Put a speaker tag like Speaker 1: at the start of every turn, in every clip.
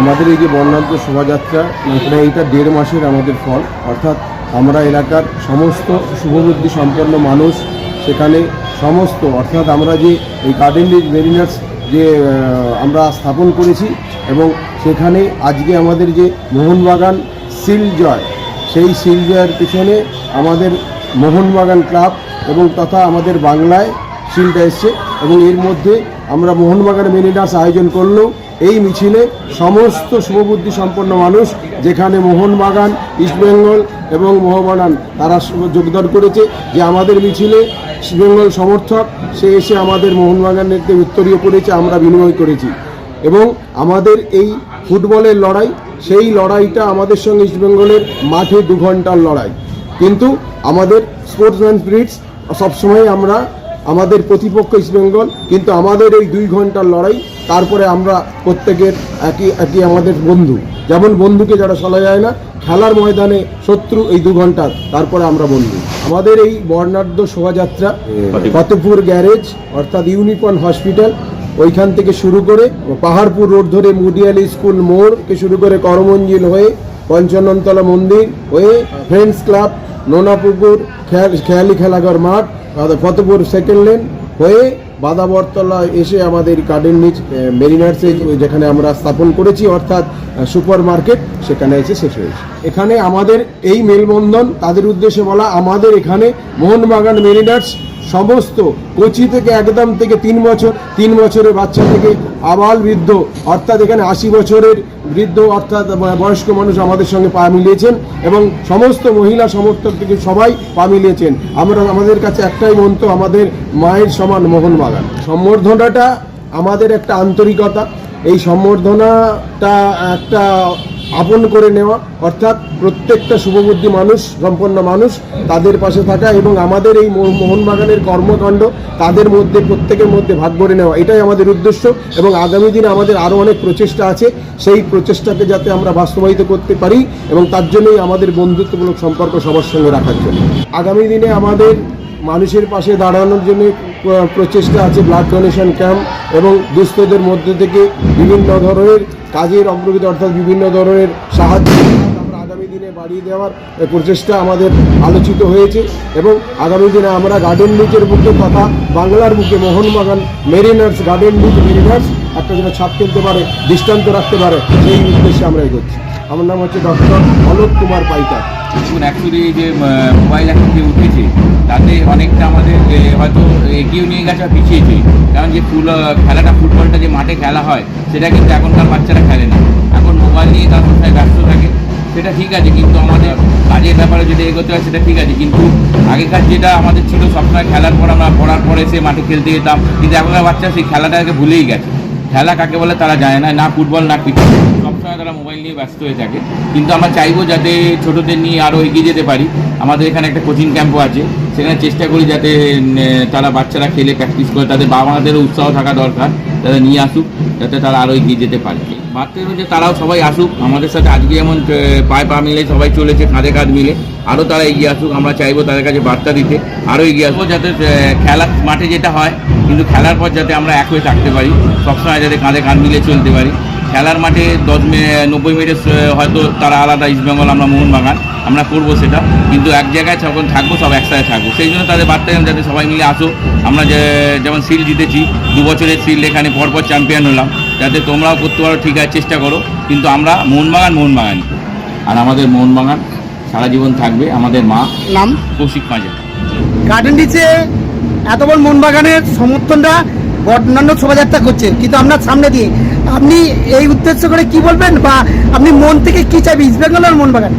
Speaker 1: আমাদের এই যে বর্ণাঢ্য শোভাযাত্রা মানে এইটা দেড় মাসের আমাদের ফল। অর্থাৎ আমরা এলাকার সমস্ত শুভবুদ্ধি সম্পন্ন মানুষ সেখানে সমস্ত, অর্থাৎ আমরা যে এই গার্ডেন রিচ মেরিনার্স যে আমরা স্থাপন করেছি এবং সেখানে আজকে আমাদের যে মোহনবাগান সিল জয়, সেই সিল জয়ের পিছনে আমাদের মোহনবাগান ক্লাব এবং তথা আমাদের বাংলায় শিলটা এসছে এবং এর মধ্যে আমরা মোহনবাগান মেরিনার্স আয়োজন করলেও এই মিছিলে সমস্ত শুভবুদ্ধি সম্পন্ন মানুষ, যেখানে মোহনবাগান ইস্টবেঙ্গল এবং মোহবাগান, তারা যোগদান করেছে, যে আমাদের মিছিলে ইস্টবেঙ্গল সমর্থক, সে এসে আমাদের মোহনবাগানের উত্তরীয় করেছে, আমরা বিনিময় করেছি। এবং আমাদের এই ফুটবলের লড়াই, সেই লড়াইটা আমাদের সঙ্গে ইস্টবেঙ্গলের মাঠে দু ঘণ্টার লড়াই। কিন্তু আমাদের স্পোর্টসম্যান স্পিরিটস সবসময় আমরা আমাদের প্রতিপক্ষ ইস্টবেঙ্গল কিন্তু আমাদের এই দুই ঘণ্টার লড়াই তারপরে আমরা প্রত্যেকের একই একই আমাদের বন্ধু। যেমন বন্ধুকে যারা চলা যায় না খেলার ময়দানে শত্রু এই দু ঘণ্টা তারপরে আমরা বন্ধু। আমাদের এই বর্ণাঢ্য শোভাযাত্রা ফতেপুর গ্যারেজ অর্থাৎ ইউনিকর্ন হসপিটাল ওইখান থেকে শুরু করে পাহাড়পুর রোড ধরে মুডিয়ালি স্কুল মোড়কে শুরু করে করমঞ্জিল হয়ে পঞ্চাননতলা মন্দির হয়ে ফ্রেন্ডস ক্লাব নোনাপুকুর খেয়াল খেয়ালি খেলাঘর মাঠ ফতেপুর সেকেন্ড লেন হয়ে বাদাবরতলা এসে আমাদের গার্ডেন নিচ মেরিনার্সে যেখানে আমরা স্থাপন করেছি, অর্থাৎ সুপার মার্কেট সেখানে এসে শেষ হয়েছে। এখানে আমাদের এই মেলবন্ধন, তাদের উদ্দেশ্যে বলা, আমাদের এখানে মোহনবাগান মেরিনার্স সমস্ত কোচি থেকে একদম থেকে তিন বছর, তিন বছরের বাচ্চা থেকে আবাল বৃদ্ধ, অর্থাৎ এখানে আশি বছরের বৃদ্ধ, অর্থাৎ বয়স্ক মানুষ আমাদের সঙ্গে পা মিলিয়েছেন এবং সমস্ত মহিলা সমর্থক থেকে সবাই পা মিলিয়েছেন। আমরা আমাদের কাছে একটাই মন্ত্র, আমাদের মায়ের সমান মোহনবাগান। সম্বর্ধনাটা আমাদের একটা আন্তরিকতা। এই সম্বর্ধনাটা একটা আপন করে নেওয়া, অর্থাৎ প্রত্যেকটা শুভবুদ্ধি মানুষ, সম্পন্ন মানুষ তাদের পাশে থাকা এবং আমাদের এই মোহনবাগানের কর্মকাণ্ড তাদের মধ্যে, প্রত্যেকের মধ্যে ভাগ করে নেওয়া, এটাই আমাদের উদ্দেশ্য এবং আগামী দিনে আমাদের আরও অনেক প্রচেষ্টা আছে। সেই প্রচেষ্টাকে যাতে আমরা বাস্তবায়িত করতে পারি এবং তার জন্যই আমাদের বন্ধুত্বমূলক সম্পর্ক সবার সঙ্গে রাখার জন্য। আগামী দিনে আমাদের মানুষের পাশে দাঁড়ানোর জন্য প্রচেষ্টা আছে ব্লাড ডোনেশন ক্যাম্প এবং দুস্থদের মধ্যে থেকে বিভিন্ন ধরনের কাজের অগ্রগতি, অর্থাৎ বিভিন্ন ধরনের সাহায্য আগামী দিনে বাড়িয়ে দেওয়ার প্রচেষ্টা আমাদের আলোচিত হয়েছে এবং আগামী দিনে আমরা গার্ডেন বিচের বুকে তথা বাংলার বুকে Mohun Bagan mariners garden beach mariners একটা যেন ছাপ ফেলতে পারে, দৃষ্টান্ত রাখতে পারে, সেই উদ্দেশ্যে আমরা এগোচ্ছি। আমার নাম হচ্ছে ডক্টর অলোক কুমার পাইকার।
Speaker 2: দেখুন অ্যাকচুয়ালি যে মোবাইল এখন যে উঠেছে, তাতে অনেকটা আমাদের হয়তো এগিয়ে নিয়ে গেছে আর পিছিয়েছে। কারণ যে ফুল খেলাটা, ফুটবলটা যে মাঠে খেলা হয়, সেটা কিন্তু এখনকার বাচ্চারা খেলে না। এখন মোবাইল নিয়ে তার কোথায় ব্যস্ত থাকে, সেটা ঠিক আছে, কিন্তু আমাদের কাজের ব্যাপারে যেটা এগোতে হয়, সেটা ঠিক আছে। কিন্তু আগেকার যেটা আমাদের ছিল, সবসময় খেলার পর আমরা পড়ার পরে সে মাঠে খেলতে যেতাম। কিন্তু এখনকার বাচ্চা সেই খেলাটাকে ভুলেই গেছে। খেলা কাকে বলে, তারা জানে না না ফুটবল, না ক্রিকেট। সবসময় তারা মোবাইল নিয়ে ব্যস্ত হয়ে থাকে। কিন্তু আমরা চাইব যাতে ছোটদের নিয়ে আরও এগিয়ে যেতে পারি। আমাদের এখানে একটা কোচিং ক্যাম্পও আছে। সেখানে চেষ্টা করি যাতে তারা বাচ্চারা খেলে প্র্যাকটিস করে। তাদের বাবা মাদেরও উৎসাহ থাকা দরকার। যাতে নিয়ে আসুক, যাতে তারা আরও এগিয়ে যেতে পারে। ভাবতে যে তারাও সবাই আসুক। আমাদের সাথে আজকে যেমন পায়ে পা মিলে সবাই চলেছে, কাঁধে কাঁধ মিলে। আরও তারা এগিয়ে আসুক। আমরা চাইব তাদের কাছে বার্তা দিতে। আরও এগিয়ে আসব যাতে খেলার মাঠে যেটা হয়। কিন্তু খেলার পর যাতে আমরা এক হয়ে থাকতে পারি। সবসময় যাতে কাঁধে কাঁধ মিলে চলতে পারি। খেলার মাঠে দশ মিনিট নব্বই মিনিট হয়তো তারা আলাদা ইস্টবেঙ্গল আমরা মোহনবাগান আমরা করব সেটা। কিন্তু এক জায়গায় যখন থাকব সব একসাথে থাকব। সেই জন্য তাদের বার্তা দিলাম যাতে সবাই মিলে আসো। আমরা যে যেমন সিল জিতেছি দু বছরের সিল এখানে পরপর চ্যাম্পিয়ন হলাম। যাতে তোমরাও করতে পারো ঠিক আছে চেষ্টা করো। কিন্তু আমরা মোহনবাগান মোহনবাগানই আর আমাদের মোহনবাগান সারা জীবন থাকবে আমাদের মা
Speaker 3: নাম?
Speaker 2: কৌশিক মাজা
Speaker 3: গার্ডেন ডিচে এত বড় মোহনবাগানের সমর্থনটা বর্ণাঢ্য শোভাযাত্রা করছে। কিন্তু আপনার সামনে দিয়ে আপনি এই উদ্দেশ্য করে কি বলবেন বা আপনি মন থেকে কি চাইবেন ইস্ট বেঙ্গল আর মোহনবাগান?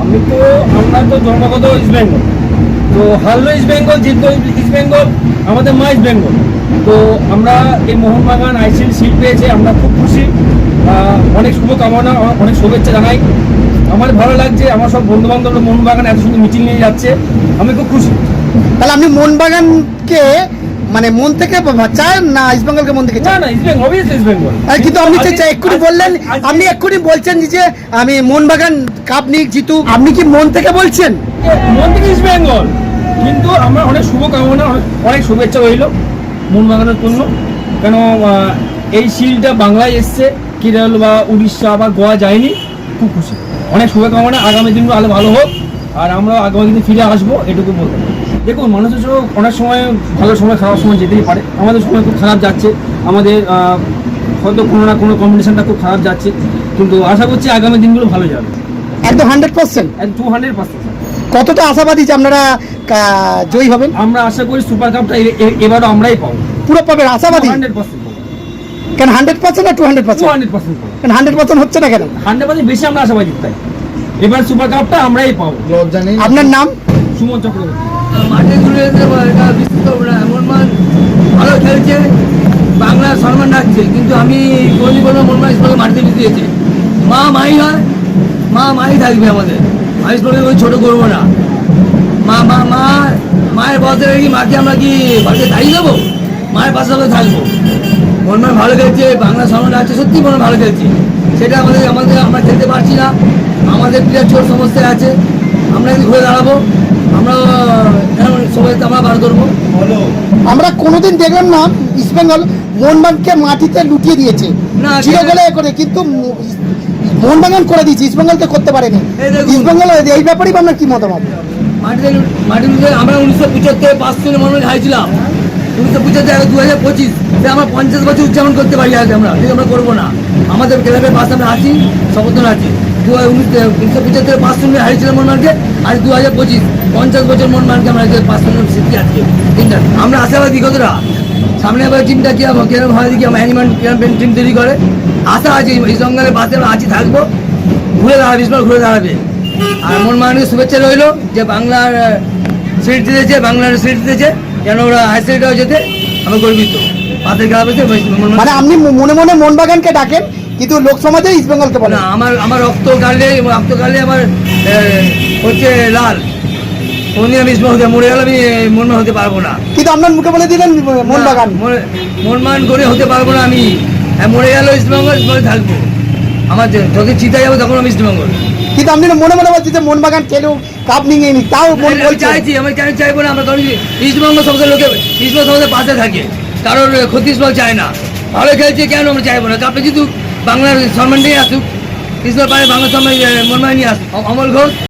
Speaker 4: আমি তো আমরা তো জন্মগত ইস্ট বেঙ্গল তো হারলো ইস্ট বেঙ্গল জিতলো ইস্ট বেঙ্গল আমাদের মা ইস্ট বেঙ্গল তো আমরা এই মোহনবাগান আইসিএল সিট পেয়েছে আমরা খুব খুশি। অনেক শুভকামনা অনেক শুভেচ্ছা জানাই। আমার ভালো লাগছে আমার সব বন্ধু বান্ধব মোহনবাগান এত সুন্দর মিটিং নিয়ে যাচ্ছে। আমি খুব খুশি।
Speaker 3: তাহলে আপনি মোহনবাগানকে মানে মন থেকে চান না ইস্ট বেঙ্গলকে মন থেকে চান আর কিন্তু আপনি এক্ষুনি বললেন আপনি এক্ষুনি বলছেন যে আমি মোহনবাগান কাপ নিক জিতুক। আপনি কি মন থেকে বলছেন?
Speaker 4: মন থেকে ইস্ট বেঙ্গল কিন্তু আমার অনেক শুভকামনা অনেক- শুভেচ্ছা রইল মোহনবাগানের জন্য। কেন এই শিলটা বাংলায় এসছে কেরল বা উড়িষ্যা বা গোয়া যায়নি খুব খুশি। অনেক শুভকামনা আগামী দিনগুলো আরও ভালো হোক। আর আমরা আগামী দিনে ফিরে আসব এটুকু বলতে। দেখুন মানুষের সঙ্গে অনেক সময় ভালো সময় খারাপ সময় যেতেই পারে। আমাদের সময় খুব খারাপ যাচ্ছে। আমাদের হয়তো কোনো না কোনো কম্বিনেশনটা খুব খারাপ যাচ্ছে। কিন্তু আশা করছি আগামী দিনগুলো ভালো যাবে।
Speaker 3: একদম hundred percent
Speaker 4: to hundred percent
Speaker 3: কতটা আশাবাদী যে আপনারা জয়ী হবেন?
Speaker 4: আমরা আশা করি সুপার কাপটা এবারও আমরাই পাবো।
Speaker 3: পুরো পাবেন আশাবাদী?
Speaker 4: হান্ড্রেড পার্সেন্ট
Speaker 3: কেন হান্ড্রেড পার্সেন্ট না to hundred percent
Speaker 4: hundred percent পাবো।
Speaker 3: কেন হান্ড্রেড পার্সেন্ট হচ্ছে না কেন?
Speaker 4: হান্ড্রেড পার্সেন্ট বেশি আমরা আশাবাদী তাই। এবার সুপার কাপটা আমরাই পাবো।
Speaker 3: আপনার নাম?
Speaker 4: সুমন চক্রবর্তী।
Speaker 5: মাঠে ঘুরে যেতে এটা করব না। এমন মান ভালো খেলছে, বাংলা সম্মান রাখছে। কিন্তু আমি কোনদিন কোনো মনমান স্কুলকে মাঠে দিয়েছে মা মাই হয়, মা মাই থাকবে আমাদের। আমি স্কুলকে কোনো ছোটো করব না। মা মা মা, মায়ের বসে কি মাকে আমরা কি বাড়িতে দাঁড়িয়ে দেবো মায়ের পাশে আমরা থাকব। মনমান ভালো খেলছে, বাংলা সম্মান রাখছে, সত্যি মনে ভালো খেলছে। সেটা আমাদের আমাদের, আমরা খেলতে পারছি না। আমাদের প্লেয়ার চোর সমস্যায় আছে। আমরা যদি ঘুরে দাঁড়াবো আমরা এখন সবাই আমরা বার করব
Speaker 3: আমরা কোনোদিন দেখলাম না ইস্ট বেঙ্গল মোহনবাগানকে মাটিতে লুটিয়ে দিয়েছে।
Speaker 5: না,
Speaker 3: চির করে কিন্তু মোহনবাগান করে দিয়েছে ইস্ট বেঙ্গলকে করতে পারেনি। ইস্ট বেঙ্গল এই ব্যাপারেই আপনার কি মতামত?
Speaker 5: মাটিতে মাটির আমরা উনিশশো পঁচাত্তর পাঁচ জনের মনে হারিয়েছিলাম। উনিশশো পঁচাত্তর দু হাজার পঁচিশ। সে আমরা পঞ্চাশ বছর উদযাপন করতে পারি আজ আমরা। কিন্তু আমরা করব না। আমাদের ক্লাবের পাশে আমরা আছি সমর্থন আছি। দু হাজার উনিশ উনিশশো পঁচাত্তরে পাঁচ জনের হারিয়েছিলাম মনমানকে আজ দু হাজার পঁচিশ, পঞ্চাশ বছর মনমানকে আমরা পাঁচ জনের স্মৃতি আজকে। তিনটা আমরা আশাবাদী, কতটা? সামনে এবার টিমটা কি হবে কীরকম হয় দেখি, আমার অ্যানিমেন্ট কীরকম টিম তৈরি করে। আশা আছে, এই জঙ্গলের পাশে আছি, থাকব। ঘুরে দাঁড়াবে ইসমাল ঘুরে দাঁড়াবে। আর মন মানুষের শুভেচ্ছা রইল, যে বাংলার সিট দিতেছে বাংলার সিট দিতেছে কেন ওরা হাই সিটটাও যেতে? আমি গর্বিত। পাতের খেলা
Speaker 3: মানে আপনি মনে মনে মোহনবাগানকে ডাকেন কিন্তু লোক সমাজে ইস্ট বেঙ্গলকে বলেন
Speaker 5: না আমার আমার রক্ত কাটলে রক্ত কাটলে আমার হচ্ছে লাল। কোনদিন আমি মরে গেলে আমি মনমান হতে পারব না।
Speaker 3: কিন্তু আপনার মুখে বলে দিলেন
Speaker 5: মনে- মনমান করে হতে পারব না আমি। হ্যাঁ, মরে গেল ইস্টবেঙ্গল ইস্টবেঙ্গল থাকব আমার যখন চিতা যাব তখন আমি ইস্টবেঙ্গল
Speaker 3: কিন্তু আপনি মনে মনে বলছেন যে মন বাগান খেলেও কাপ নিয়ে নি তাও মন
Speaker 5: চাইছি আমি কেন চাইব না? আমরা কারণ ইস্টবেঙ্গল সমস্ত লোকে ইস্টবেঙ্গল সমস্ত পাশে থাকে। কারোর ক্ষতি ইস্টবেঙ্গল চায় না। ভালো খেলছে কেন আমরা চাইব না? কাপে কিন্তু বাংলার সম্মান নিয়ে আসুক কৃষ্ণ পাড়ে বাংলা সম্মান মনমায় নিয়ে আসুক অমল ঘোষ।